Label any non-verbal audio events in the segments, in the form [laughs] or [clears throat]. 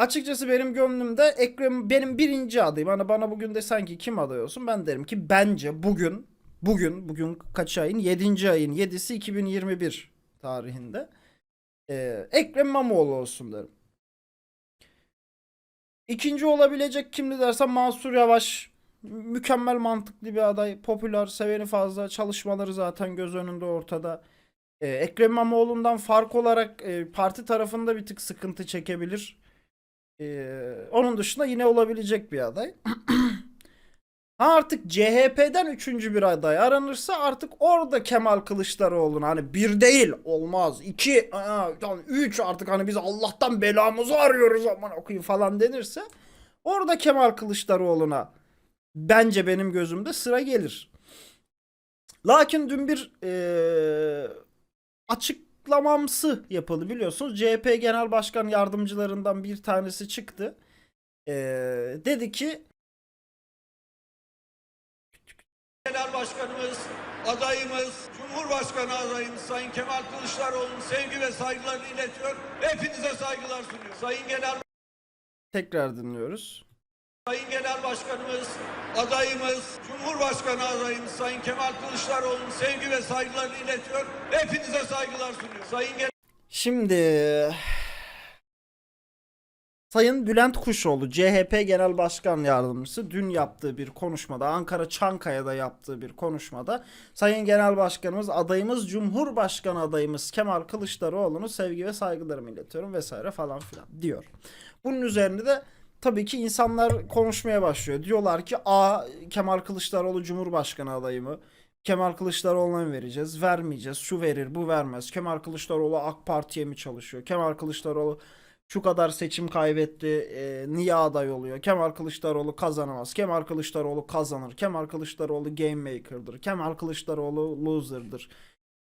Açıkçası benim gönlümde Ekrem benim birinci adayım. Hani bana bugün de sanki kim aday olsun ben derim ki bence bugün bugün bugün kaç ayın? 7. ayın 7'si 2021 tarihinde ee, Ekrem İmamoğlu olsun derim. İkinci olabilecek kimdi dersen Mansur Yavaş mükemmel mantıklı bir aday. Popüler, seveni fazla. Çalışmaları zaten göz önünde ortada. Ee, Ekrem İmamoğlu'ndan fark olarak e, parti tarafında bir tık sıkıntı çekebilir. Ee, onun dışında yine olabilecek bir aday. Ha artık CHP'den üçüncü bir aday aranırsa artık orada Kemal Kılıçdaroğlu'na hani bir değil olmaz iki aa, üç artık hani biz Allah'tan belamızı arıyoruz aman okuyun falan denirse orada Kemal Kılıçdaroğlu'na bence benim gözümde sıra gelir. Lakin dün bir eee açıklamamsı yapıldı biliyorsunuz. CHP Genel Başkan Yardımcılarından bir tanesi çıktı. Eee, dedi ki Genel Başkanımız, adayımız, Cumhurbaşkanı adayımız Sayın Kemal Kılıçdaroğlu'nun sevgi ve saygılarını iletiyor. Hepinize saygılar sunuyor. Sayın Genel tekrar dinliyoruz. Sayın Genel Başkanımız, adayımız, Cumhurbaşkanı adayımız Sayın Kemal Kılıçdaroğlu'nun sevgi ve saygılarını iletiyor. Hepinize saygılar sunuyor. Sayın Genel Şimdi Sayın Bülent Kuşoğlu CHP Genel Başkan Yardımcısı dün yaptığı bir konuşmada Ankara Çankaya'da yaptığı bir konuşmada Sayın Genel Başkanımız adayımız Cumhurbaşkanı adayımız Kemal Kılıçdaroğlu'nu sevgi ve saygılarımı iletiyorum vesaire falan filan diyor. Bunun üzerine de tabii ki insanlar konuşmaya başlıyor. Diyorlar ki A Kemal Kılıçdaroğlu Cumhurbaşkanı adayı mı? Kemal Kılıçdaroğlu'na mı vereceğiz? Vermeyeceğiz. Şu verir, bu vermez. Kemal Kılıçdaroğlu AK Parti'ye mi çalışıyor? Kemal Kılıçdaroğlu şu kadar seçim kaybetti. e, niye aday oluyor? Kemal Kılıçdaroğlu kazanamaz. Kemal Kılıçdaroğlu kazanır. Kemal Kılıçdaroğlu game maker'dır. Kemal Kılıçdaroğlu loser'dır.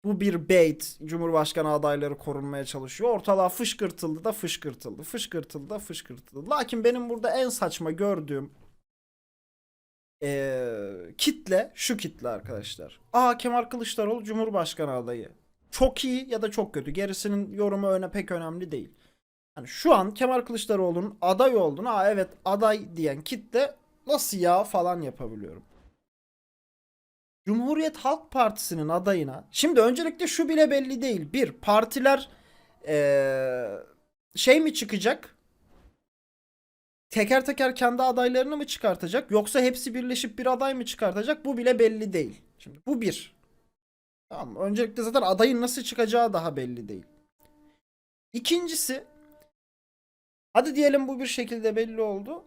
Bu bir bait. Cumhurbaşkanı adayları korunmaya çalışıyor. Ortalığa fışkırtıldı da fışkırtıldı. Fışkırtıldı da fışkırtıldı. Lakin benim burada en saçma gördüğüm eee, kitle şu kitle arkadaşlar. Aa Kemal Kılıçdaroğlu Cumhurbaşkanı adayı. Çok iyi ya da çok kötü. Gerisinin yorumu öne pek önemli değil. Hani şu an Kemal Kılıçdaroğlu'nun aday olduğunu, aa evet aday diyen kitle nasıl ya falan yapabiliyorum. Cumhuriyet Halk Partisi'nin adayına şimdi öncelikle şu bile belli değil. Bir partiler eee, şey mi çıkacak? Teker teker kendi adaylarını mı çıkartacak yoksa hepsi birleşip bir aday mı çıkartacak? Bu bile belli değil. Şimdi bu bir. Tamam? Öncelikle zaten adayın nasıl çıkacağı daha belli değil. İkincisi hadi diyelim bu bir şekilde belli oldu.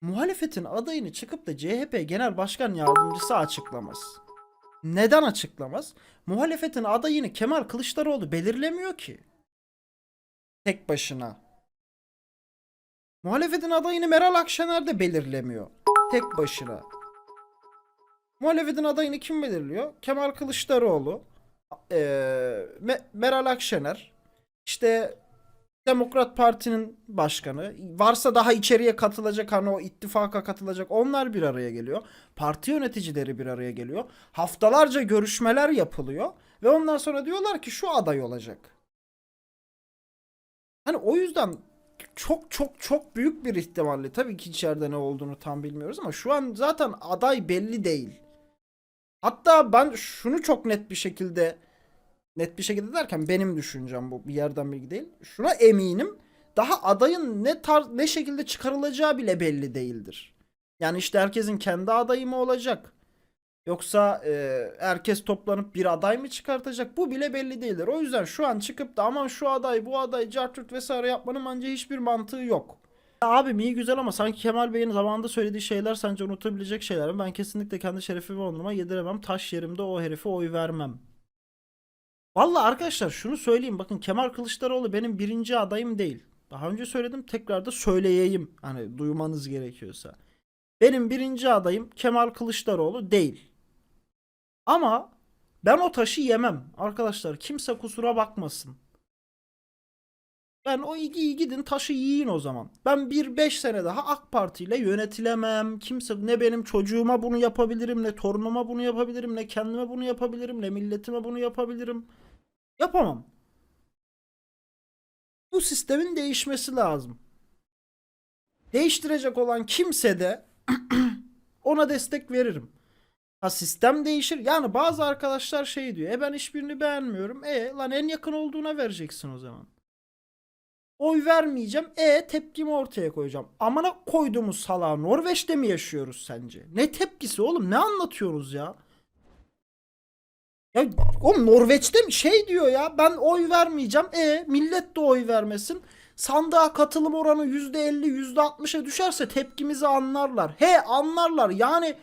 Muhalefetin adayını çıkıp da CHP Genel Başkan Yardımcısı açıklamaz. Neden açıklamaz? Muhalefetin adayını Kemal Kılıçdaroğlu belirlemiyor ki. Tek başına. Muhalefetin adayını Meral Akşener de belirlemiyor. Tek başına. Muhalefetin adayını kim belirliyor? Kemal Kılıçdaroğlu, Me- Meral Akşener, işte Demokrat Parti'nin başkanı, varsa daha içeriye katılacak hani o ittifaka katılacak onlar bir araya geliyor. Parti yöneticileri bir araya geliyor. Haftalarca görüşmeler yapılıyor ve ondan sonra diyorlar ki şu aday olacak. Hani o yüzden çok çok çok büyük bir ihtimalle tabii ki içeride ne olduğunu tam bilmiyoruz ama şu an zaten aday belli değil. Hatta ben şunu çok net bir şekilde net bir şekilde derken benim düşüncem bu bir yerden bilgi değil. Şuna eminim daha adayın ne tar ne şekilde çıkarılacağı bile belli değildir. Yani işte herkesin kendi adayı mı olacak? Yoksa e, herkes toplanıp bir aday mı çıkartacak? Bu bile belli değildir. O yüzden şu an çıkıp da aman şu aday bu aday cartürt vesaire yapmanın bence hiçbir mantığı yok. Ya Abim iyi güzel ama sanki Kemal Bey'in zamanında söylediği şeyler sence unutabilecek şeyler mi? Ben kesinlikle kendi şerefimi onuruma yediremem. Taş yerimde o herife oy vermem. Valla arkadaşlar şunu söyleyeyim bakın Kemal Kılıçdaroğlu benim birinci adayım değil. Daha önce söyledim tekrar da söyleyeyim hani duymanız gerekiyorsa. Benim birinci adayım Kemal Kılıçdaroğlu değil. Ama ben o taşı yemem arkadaşlar kimse kusura bakmasın. Ben o iyi gidin taşı yiyin o zaman. Ben bir beş sene daha AK Parti ile yönetilemem. Kimse ne benim çocuğuma bunu yapabilirim, ne torunuma bunu yapabilirim, ne kendime bunu yapabilirim, ne milletime bunu yapabilirim. Yapamam. Bu sistemin değişmesi lazım. değiştirecek olan kimse de [clears throat] ona destek veririm. Ha sistem değişir. Yani bazı arkadaşlar şey diyor. E ben hiçbirini beğenmiyorum. E lan en yakın olduğuna vereceksin o zaman. Oy vermeyeceğim. E tepkimi ortaya koyacağım. Amına koyduğumuz salağı Norveç'te mi yaşıyoruz sence? Ne tepkisi oğlum? Ne anlatıyoruz ya? Ya oğlum Norveç'te mi şey diyor ya ben oy vermeyeceğim. E millet de oy vermesin. Sandığa katılım oranı %50 %60'a düşerse tepkimizi anlarlar. He anlarlar yani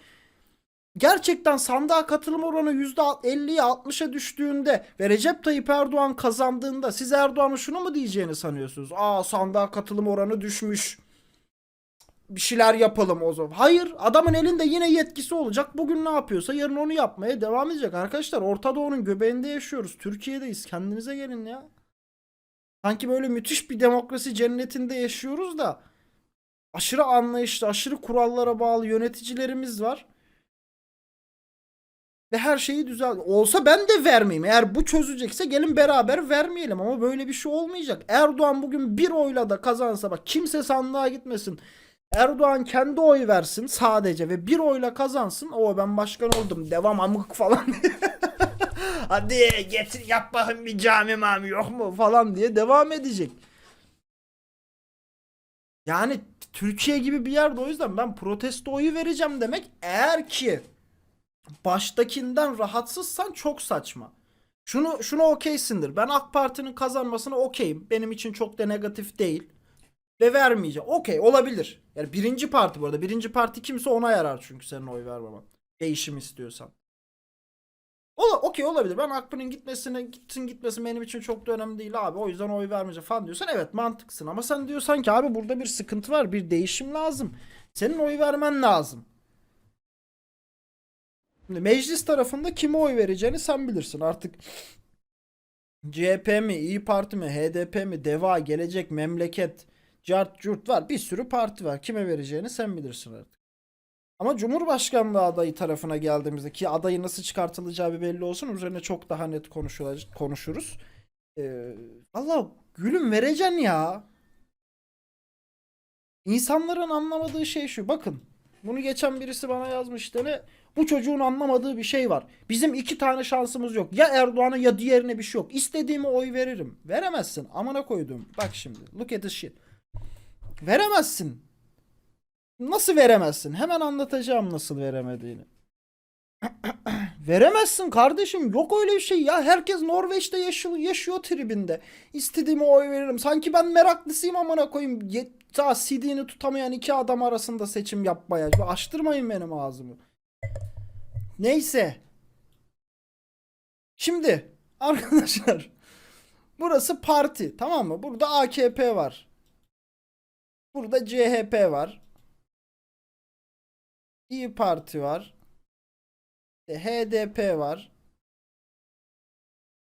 gerçekten sandığa katılım oranı %50'ye 60'a düştüğünde ve Recep Tayyip Erdoğan kazandığında siz Erdoğan'ın şunu mu diyeceğini sanıyorsunuz? Aa sandığa katılım oranı düşmüş. Bir şeyler yapalım o zaman. Hayır adamın elinde yine yetkisi olacak. Bugün ne yapıyorsa yarın onu yapmaya devam edecek. Arkadaşlar Orta Doğu'nun göbeğinde yaşıyoruz. Türkiye'deyiz. Kendinize gelin ya. Sanki böyle müthiş bir demokrasi cennetinde yaşıyoruz da aşırı anlayışlı, aşırı kurallara bağlı yöneticilerimiz var. Ve her şeyi düzel. Olsa ben de vermeyeyim. Eğer bu çözecekse gelin beraber vermeyelim. Ama böyle bir şey olmayacak. Erdoğan bugün bir oyla da kazansa bak kimse sandığa gitmesin. Erdoğan kendi oy versin sadece ve bir oyla kazansın. O ben başkan oldum. Devam amık falan. [laughs] Hadi getir yap bakayım bir cami mami yok mu falan diye devam edecek. Yani Türkiye gibi bir yerde o yüzden ben protesto oyu vereceğim demek eğer ki baştakinden rahatsızsan çok saçma. Şunu şunu okeysindir. Ben AK Parti'nin kazanmasına okeyim. Benim için çok da negatif değil. Ve vermeyeceğim. Okey olabilir. Yani birinci parti bu arada. Birinci parti kimse ona yarar çünkü senin oy vermemen. Değişim istiyorsan. Ola, okey olabilir. Ben Akpı'nın gitmesine gitsin gitmesin benim için çok da önemli değil abi. O yüzden oy vermeyeceğim falan diyorsan evet mantıksın. Ama sen diyorsan ki abi burada bir sıkıntı var. Bir değişim lazım. Senin oy vermen lazım. Şimdi meclis tarafında kime oy vereceğini sen bilirsin. Artık CHP mi, İyi Parti mi, HDP mi, DEVA, Gelecek, Memleket, Cart, Curt var. Bir sürü parti var. Kime vereceğini sen bilirsin artık. Ama Cumhurbaşkanlığı adayı tarafına geldiğimizde ki adayı nasıl çıkartılacağı bir belli olsun üzerine çok daha net konuşuruz. Ee, Valla gülüm vereceksin ya. İnsanların anlamadığı şey şu. Bakın bunu geçen birisi bana yazmıştı ne? Bu çocuğun anlamadığı bir şey var. Bizim iki tane şansımız yok. Ya Erdoğan'a ya diğerine bir şey yok. İstediğime oy veririm. Veremezsin. Amına koydum. Bak şimdi. Look at this shit. Veremezsin. Nasıl veremezsin? Hemen anlatacağım nasıl veremediğini. [clears throat] Veremezsin kardeşim. Yok öyle bir şey ya. Herkes Norveç'te yaşıyor, yaşıyor tribinde. İstediğime oy veririm. Sanki ben meraklısıyım amına koyayım. Ye- ta CD'ni tutamayan iki adam arasında seçim yapmaya. Açtırmayın benim ağzımı. Neyse. Şimdi arkadaşlar [laughs] burası parti tamam mı? Burada AKP var. Burada CHP var. İyi Parti var. HDP var.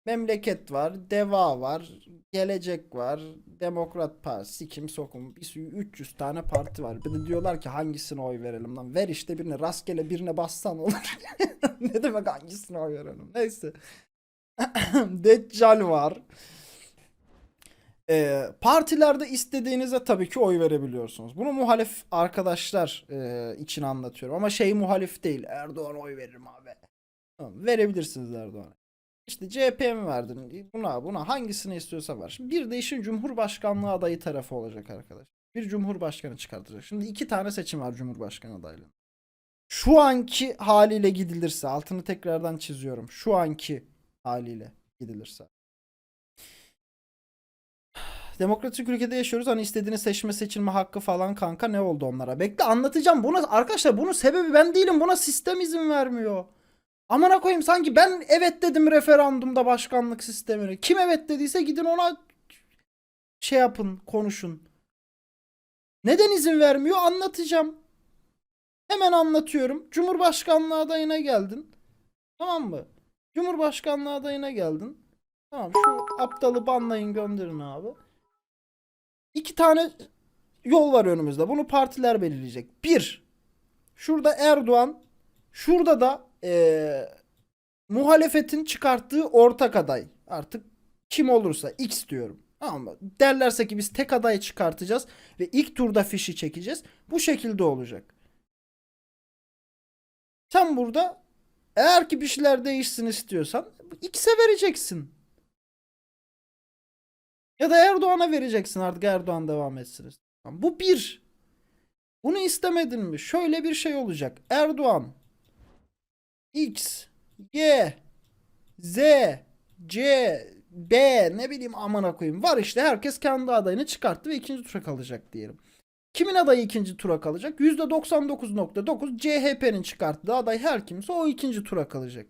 Memleket var. Deva var. Gelecek var. Demokrat Partisi. Kim sokum. Bir sürü 300 tane parti var. Bir de diyorlar ki hangisine oy verelim lan. Ver işte birine. Rastgele birine bassan olur. [laughs] ne demek hangisine oy verelim. Neyse. [clears throat] Deccal var. Ee, partilerde istediğinize tabii ki oy verebiliyorsunuz. Bunu muhalif arkadaşlar e, için anlatıyorum. Ama şey muhalif değil. Erdoğan oy veririm abi. Tamam, verebilirsiniz Erdoğan'a. İşte CHP'ye mi verdin? Buna buna hangisini istiyorsa var. Şimdi bir de işin Cumhurbaşkanlığı adayı tarafı olacak arkadaş. Bir Cumhurbaşkanı çıkartacak. Şimdi iki tane seçim var Cumhurbaşkanı adaylığı. Şu anki haliyle gidilirse altını tekrardan çiziyorum. Şu anki haliyle gidilirse. Demokratik ülkede yaşıyoruz. Hani istediğini seçme seçilme hakkı falan kanka ne oldu onlara? Bekle anlatacağım. Bunu arkadaşlar bunun sebebi ben değilim. Buna sistem izin vermiyor. Amına koyayım sanki ben evet dedim referandumda başkanlık sistemine. Kim evet dediyse gidin ona şey yapın, konuşun. Neden izin vermiyor anlatacağım. Hemen anlatıyorum. Cumhurbaşkanlığı adayına geldin. Tamam mı? Cumhurbaşkanlığı adayına geldin. Tamam şu aptalı banlayın gönderin abi. İki tane yol var önümüzde. Bunu partiler belirleyecek. Bir, şurada Erdoğan, şurada da eee, muhalefetin çıkarttığı ortak aday. Artık kim olursa X diyorum. Ama derlerse ki biz tek aday çıkartacağız ve ilk turda fişi çekeceğiz. Bu şekilde olacak. Sen burada eğer ki bir şeyler değişsin istiyorsan X'e vereceksin. Ya da Erdoğan'a vereceksin artık Erdoğan devam etsin. Bu bir. Bunu istemedin mi? Şöyle bir şey olacak. Erdoğan X, Y, Z, C, B ne bileyim amına koyayım. Var işte herkes kendi adayını çıkarttı ve ikinci tura kalacak diyelim. Kimin adayı ikinci tura kalacak? %99.9 CHP'nin çıkarttığı aday her kimse o ikinci tura kalacak.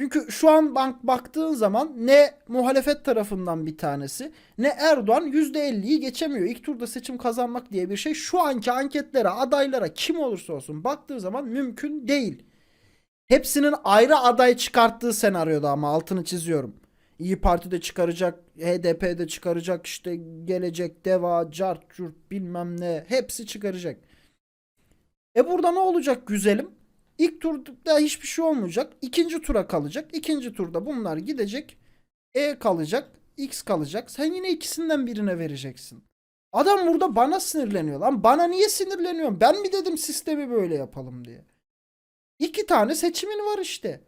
Çünkü şu an bank baktığın zaman ne muhalefet tarafından bir tanesi ne Erdoğan %50'yi geçemiyor. İlk turda seçim kazanmak diye bir şey şu anki anketlere, adaylara kim olursa olsun baktığı zaman mümkün değil. Hepsinin ayrı aday çıkarttığı senaryoda ama altını çiziyorum. İyi Parti de çıkaracak, HDP de çıkaracak, işte gelecek, deva, cart, curt bilmem ne hepsi çıkaracak. E burada ne olacak güzelim? İlk turda hiçbir şey olmayacak. İkinci tura kalacak. İkinci turda bunlar gidecek. E kalacak. X kalacak. Sen yine ikisinden birine vereceksin. Adam burada bana sinirleniyor lan. Bana niye sinirleniyorsun? Ben mi dedim sistemi böyle yapalım diye. İki tane seçimin var işte.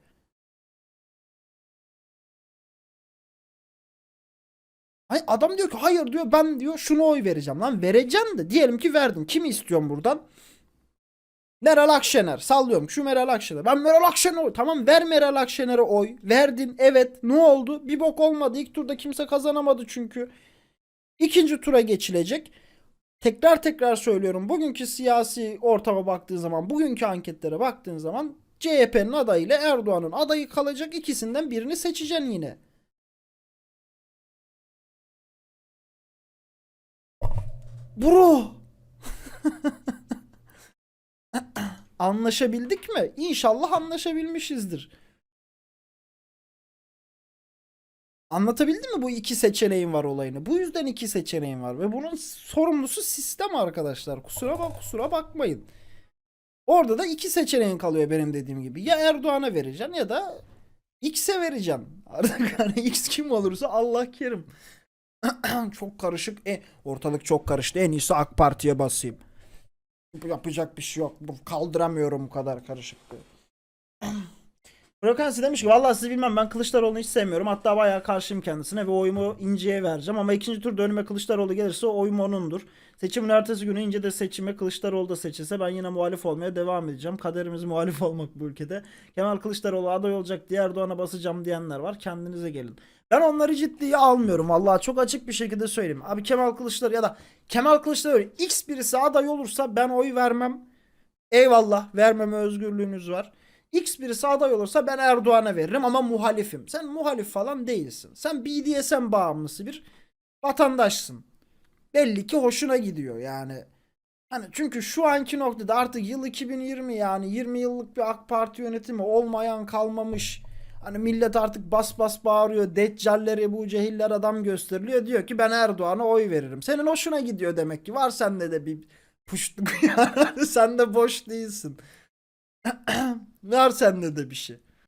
Ay adam diyor ki hayır diyor ben diyor şunu oy vereceğim lan vereceğim de diyelim ki verdim. Kimi istiyorum buradan? Meral Akşener sallıyorum şu Meral Akşener. Ben Meral Akşener. Tamam ver Meral Akşener'e oy. Verdin evet ne oldu? Bir bok olmadı. İlk turda kimse kazanamadı çünkü. İkinci tura geçilecek. Tekrar tekrar söylüyorum. Bugünkü siyasi ortama baktığın zaman, bugünkü anketlere baktığın zaman CHP'nin adayı ile Erdoğan'ın adayı kalacak. İkisinden birini seçeceksin yine. Bro. [laughs] [clears throat] Anlaşabildik mi? İnşallah anlaşabilmişizdir. Anlatabildim mi bu iki seçeneğin var olayını? Bu yüzden iki seçeneğin var ve bunun sorumlusu sistem arkadaşlar. Kusura bak kusura bakmayın. Orada da iki seçeneğin kalıyor benim dediğim gibi. Ya Erdoğan'a vereceksin ya da X'e vereceksin. [laughs] Artık hani X kim olursa Allah kerim. [clears throat] çok karışık. E, ortalık çok karıştı. En iyisi AK Parti'ye basayım. Yapacak bir şey yok. Kaldıramıyorum bu kadar karışıklığı. [clears throat] Brokansi demiş ki vallahi sizi bilmem ben Kılıçdaroğlu'nu hiç sevmiyorum. Hatta bayağı karşıyım kendisine ve oyumu İnce'ye vereceğim. Ama ikinci turda önüme Kılıçdaroğlu gelirse oyum onundur. Seçimin ertesi günü İnce de seçime Kılıçdaroğlu da seçilse ben yine muhalif olmaya devam edeceğim. Kaderimiz muhalif olmak bu ülkede. Kemal Kılıçdaroğlu aday olacak diye Erdoğan'a basacağım diyenler var. Kendinize gelin. Ben onları ciddiye almıyorum. Vallahi çok açık bir şekilde söyleyeyim. Abi Kemal Kılıçdaroğlu ya da Kemal Kılıçdaroğlu X birisi aday olursa ben oy vermem. Eyvallah vermeme özgürlüğünüz var. X birisi aday olursa ben Erdoğan'a veririm ama muhalifim. Sen muhalif falan değilsin. Sen BDSM bağımlısı bir vatandaşsın. Belli ki hoşuna gidiyor yani. Hani çünkü şu anki noktada artık yıl 2020 yani 20 yıllık bir AK Parti yönetimi olmayan kalmamış. Hani millet artık bas bas bağırıyor. Deccaller, Ebu Cehiller adam gösteriliyor. Diyor ki ben Erdoğan'a oy veririm. Senin hoşuna gidiyor demek ki. Var sende de bir puştluk. [laughs] Sen de boş değilsin. [clears throat] Var sende de bir şey.